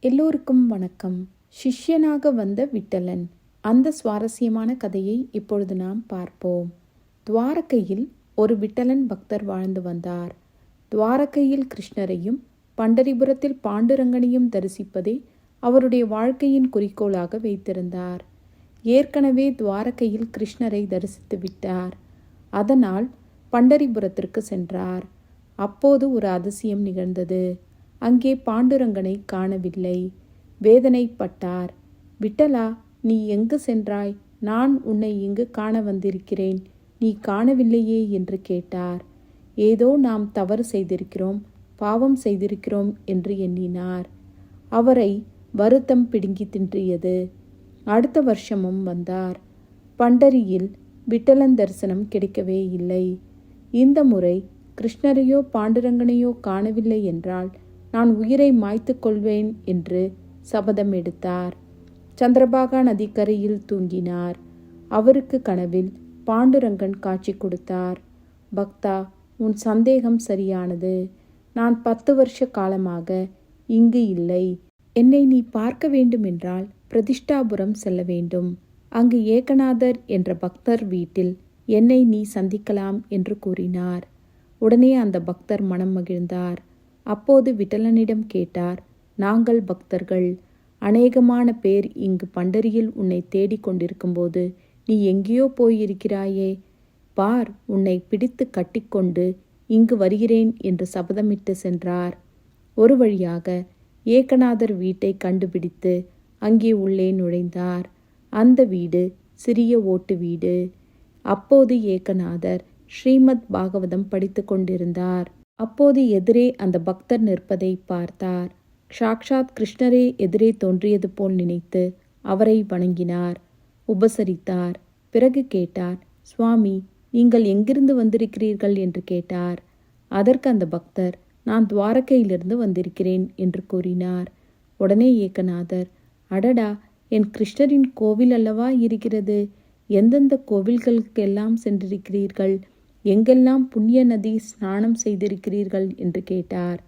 எல்லோருக்கும் வணக்கம். சிஷ்யனாக வந்த விட்டலன். அந்த சுவாரஸ்யமான கதையை இப்பொழுது நாம் பார்ப்போம். துவாரகையில் ஒரு விட்டலன் பக்தர் வாழ்ந்து வந்தார். துவாரகையில் கிருஷ்ணரையும் பண்டரிபுரத்தில் பாண்டுரங்கனையும் தரிசிப்பதே அவருடைய வாழ்க்கையின் குறிக்கோளாக வைத்திருந்தார். ஏற்கனவே துவாரகையில் கிருஷ்ணரை தரிசித்து விட்டார். அதனால் பண்டரிபுரத்திற்கு சென்றார். அப்போது ஒரு அதிசயம் நிகழ்ந்தது. அங்கே பாண்டுரங்கனை காணவில்லை. வேதனைப்பட்டார் விட்டலா நீ எங்கு சென்றாய்? நான் உன்னை இங்கு காண வந்திருக்கிறேன். நீ காணவில்லையே என்று கேட்டார். ஏதோ நாம் தவறு செய்திருக்கிறோம் பாவம் செய்திருக்கிறோம் என்று எண்ணினார். அவரை வருத்தம் பிடுங்கி தின்றியது. அடுத்த வருஷமும் வந்தார். பண்டரியில் விட்டலன் தரிசனம் கிடைக்கவே இல்லை. இந்த முறை கிருஷ்ணரையோ பாண்டுரங்கனையோ காணவில்லை என்றால் நான் உயிரை மாய்த்து கொள்வேன் என்று சபதம் எடுத்தார். சந்திரபாகா நதிக்கரையில் தூங்கினார். அவருக்கு கனவில் பாண்டுரங்கன் காட்சி கொடுத்தார். பக்தா உன் சந்தேகம் சரியானது. நான் பத்து வருஷ காலமாக இங்கு இல்லை. என்னை நீ பார்க்க வேண்டுமென்றால் பிரதிஷ்டாபுரம் செல்ல வேண்டும். அங்கு ஏகநாதர் என்ற பக்தர் வீட்டில் என்னை நீ சந்திக்கலாம் என்று கூறினார். உடனே அந்த பக்தர் மனம் மகிழ்ந்தார். அப்போது விட்டலனிடம் கேட்டார் நாங்கள் பக்தர்கள். அநேகமான பேர் இங்கு பண்டரியில் உன்னை தேடிக் கொண்டிருக்கும்போது நீ எங்கேயோ போயிருக்கிறாயே. பார் உன்னை பிடித்து கட்டிக்கொண்டு இங்கு வருகிறேன் என்று சபதமிட்டு சென்றார். ஒரு வழியாக ஏகநாதர் வீட்டை கண்டுபிடித்து அங்கே உள்ளே நுழைந்தார். அந்த வீடு சிறிய ஓட்டு வீடு. அப்போது ஏகநாதர் ஸ்ரீமத் பாகவதம் படித்து கொண்டிருந்தார். அப்போது எதிரே அந்த பக்தர் நிற்பதை பார்த்தார். சாக்ஷாத் கிருஷ்ணரே எதிரே தோன்றியது போல் நினைத்து அவரை வணங்கினார். உபசரித்தார். பிறகு கேட்டார் சுவாமி நீங்கள் எங்கிருந்து வந்திருக்கிறீர்கள்? என்று கேட்டார். அதற்கு அந்த பக்தர் நான் துவாரகையிலிருந்து வந்திருக்கிறேன் என்று கூறினார். உடனே ஏகநாதர் அடடா என் கிருஷ்ணரின் கோவில் அல்லவா இருக்கிறது? எந்தெந்த கோவில்களுக்கெல்லாம் சென்றிருக்கிறீர்கள்? எங்கெல்லாம் புண்ணிய நதி ஸ்நானம் செய்திருக்கிறீர்கள்? என்று கேட்டார்.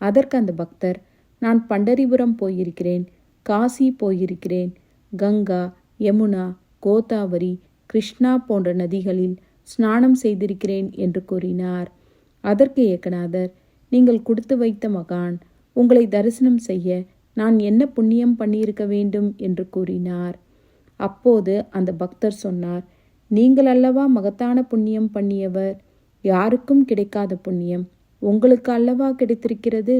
அதற்கு அந்த பக்தர் நான் பண்டரிபுரம் போயிருக்கிறேன் காசி போயிருக்கிறேன் கங்கா யமுனா கோதாவரி கிருஷ்ணா போன்ற நதிகளில் ஸ்நானம் செய்திருக்கிறேன் என்று கூறினார். அதற்கு ஏகநாதர் நீங்கள் கொடுத்து வைத்த மகான் உங்களை தரிசனம் செய்ய நான் என்ன புண்ணியம் பண்ணியிருக்க வேண்டும்? என்று கூறினார். அப்போது அந்த பக்தர் சொன்னார் நீங்கள் அல்லவா மகத்தான புண்ணியம் பண்ணியவர்? யாருக்கும் கிடைக்காத புண்ணியம். உங்களுக்கு அல்லவா கிடைத்திருக்கிறது?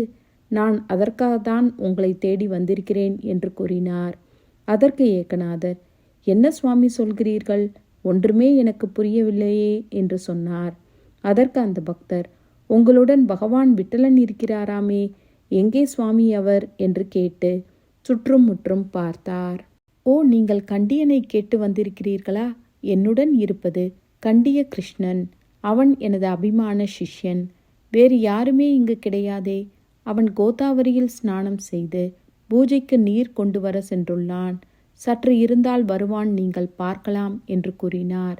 நான் அதற்காக தான் உங்களை தேடி வந்திருக்கிறேன் என்று கூறினார். அதற்கு ஏகநாதர் என்ன சுவாமி சொல்கிறீர்கள்? ஒன்றுமே எனக்கு புரியவில்லையே என்று சொன்னார். அதற்கு அந்த பக்தர் உங்களுடன் பகவான் விட்டலன் இருக்கிறாராமே எங்கே சுவாமி அவர்? என்று கேட்டு சுற்றும் முற்றும் பார்த்தார். ஓ நீங்கள் கண்டியனை கேட்டு வந்திருக்கிறீர்களா? என்னுடன் இருப்பது கண்டிய கிருஷ்ணன். அவன் எனது அபிமான சிஷ்யன். வேறு யாருமே இங்கு கிடையாதே. அவன் கோதாவரியில் ஸ்நானம் செய்து பூஜைக்கு நீர் கொண்டு வர சென்றுள்ளான். சற்று இருந்தால் வருவான் நீங்கள் பார்க்கலாம் என்று கூறினார்.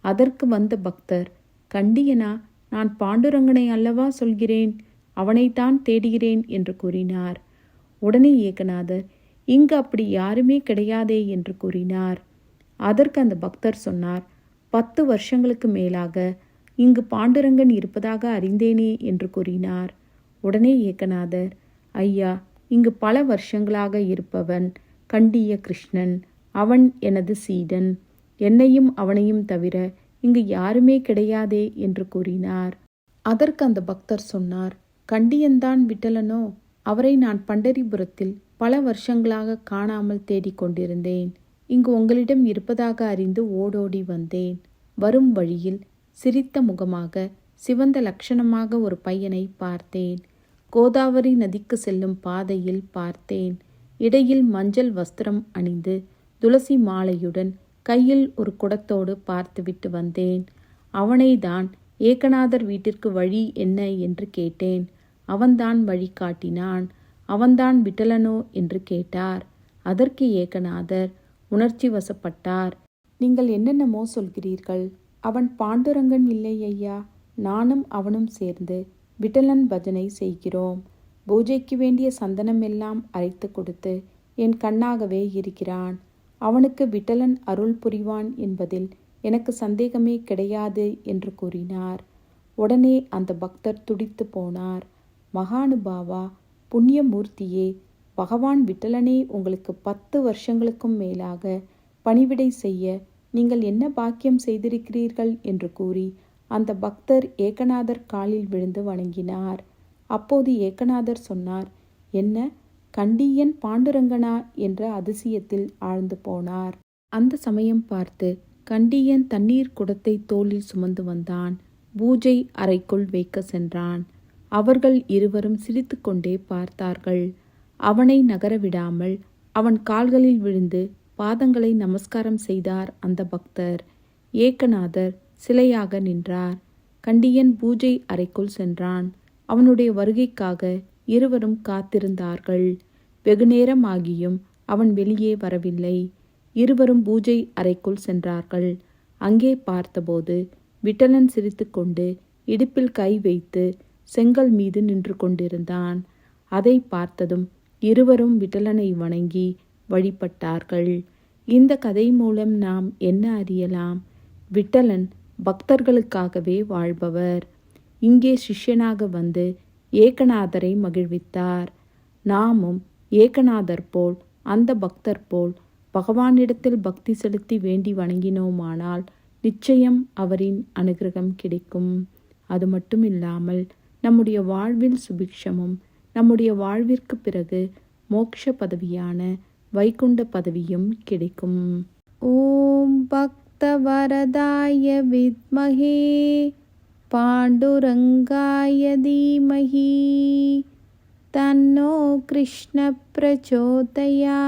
அதற்கு வந்த பக்தர் கண்டியனா நான் பாண்டுரங்கனை அல்லவா சொல்கிறேன்? அவனைத்தான் தேடுகிறேன் என்று கூறினார். உடனே ஏகநாதர் இங்கு அப்படி யாருமே கிடையாதே என்று கூறினார். அதற்கு அந்த பக்தர் சொன்னார் பத்து வருஷங்களுக்கு மேலாக இங்கு பாண்டுரங்கன் இருப்பதாக அறிந்தேனே என்று கூறினார். உடனே ஏகநாதர் ஐயா இங்கு பல வருஷங்களாக இருப்பவன் கண்டிய கிருஷ்ணன் அவன் எனது சீடன். என்னையும் அவனையும் தவிர இங்கு யாருமே கிடையாதே என்று கூறினார். அதற்கு அந்த பக்தர் சொன்னார் கண்டியன்தான் விட்டலனோ? அவரை நான் பண்டரிபுரத்தில் பல வருஷங்களாக காணாமல் தேடிக்கொண்டிருந்தேன். இங்கு உங்களிடம் இருப்பதாக அறிந்து ஓடோடி வந்தேன். வரும் வழியில் சிரித்த முகமாக சிவந்த லட்சணமாக ஒரு பையனை பார்த்தேன். கோதாவரி நதிக்கு செல்லும் பாதையில் பார்த்தேன். இடையில் மஞ்சள் வஸ்திரம் அணிந்து துளசி மாலையுடன் கையில் ஒரு குடத்தோடு பார்த்துவிட்டு வந்தேன். அவனை தான் ஏகநாதர் வீட்டிற்கு வழி என்ன என்று கேட்டேன். அவன்தான் வழி காட்டினான். அவன்தான் விட்டலனோ என்று கேட்டார். அதற்கு ஏகநாதர் உணர்ச்சி வசப்பட்டார் நீங்கள் என்னென்னமோ சொல்கிறீர்கள். அவன் பாண்டுரங்கன் இல்லை ஐயா. நானும் அவனும் சேர்ந்து விட்டலன் பஜனை செய்கிறோம். பூஜைக்கு வேண்டிய சந்தனம் எல்லாம் அரைத்து கொடுத்து என் கண்ணாகவே இருக்கிறான். அவனுக்கு விட்டலன் அருள் புரிவான் என்பதில் எனக்கு சந்தேகமே கிடையாது என்று கூறினார். உடனே அந்த பக்தர் துடித்து போனார். மகானுபாவா புண்ணியமூர்த்தியே பகவான் விட்டலனே உங்களுக்கு பத்து வருஷங்களுக்கும் மேலாக பணிவிடை செய்ய நீங்கள் என்ன பாக்கியம் செய்திருக்கிறீர்கள்? என்று கூறி அந்த பக்தர் ஏகநாதர் காலில் விழுந்து வணங்கினார். அப்போது ஏகநாதர் சொன்னார் என்ன கண்டியன் பாண்டுரங்கனா? என்ற அதிசயத்தில் ஆழ்ந்து போனார். அந்த சமயம் பார்த்து கண்டியன் தண்ணீர் குடத்தை தோளில் சுமந்து வந்தான். பூஜை அறைக்குள் வைக்க சென்றான். அவர்கள் இருவரும் சிரித்துக்கொண்டே பார்த்தார்கள். அவனை நகர விடாமல் அவன் கால்களில் விழுந்து பாதங்களை நமஸ்காரம் செய்தார் அந்த பக்தர். ஏகநாதர் சிலையாக நின்றார். கண்டியன் பூஜை அறைக்குள் சென்றான். அவனுடைய வருகைக்காக இருவரும் காத்திருந்தார்கள். வெகுநேரம் ஆகியும் அவன் வெளியே வரவில்லை. இருவரும் பூஜை அறைக்குள் சென்றார்கள். அங்கே பார்த்தபோது விட்டலன் சிரித்துக்கொண்டு இடுப்பில் கை வைத்து செங்கல் மீது நின்று கொண்டிருந்தான். அதை பார்த்ததும் இருவரும் விட்டலனை வணங்கி வழிபட்டார்கள். இந்த கதை மூலம் நாம் என்ன அறியலாம்? விட்டலன் பக்தர்களுக்காகவே வாழ்பவர். இங்கே சிஷ்யனாக வந்து ஏகநாதரை மகிழ்வித்தார். நாமும் ஏகநாதர் போல் அந்த பக்தர் போல் பகவானிடத்தில் பக்தி செலுத்தி வேண்டி வணங்கினோமானால் நிச்சயம் அவரின் அனுகிரகம் கிடைக்கும். அது மட்டும் இல்லாமல் நம்முடைய வாழ்வில் சுபிக்ஷமும் நம்முடைய வாழ்விற்கு பிறகு மோக்ஷ பதவியான வைகுண்ட பதவியும் கிடைக்கும். ஓம் பக்தவரதாய வித்மகே பாண்டுரங்காய தீமகி தன்னோ கிருஷ்ண பிரச்சோதயாது.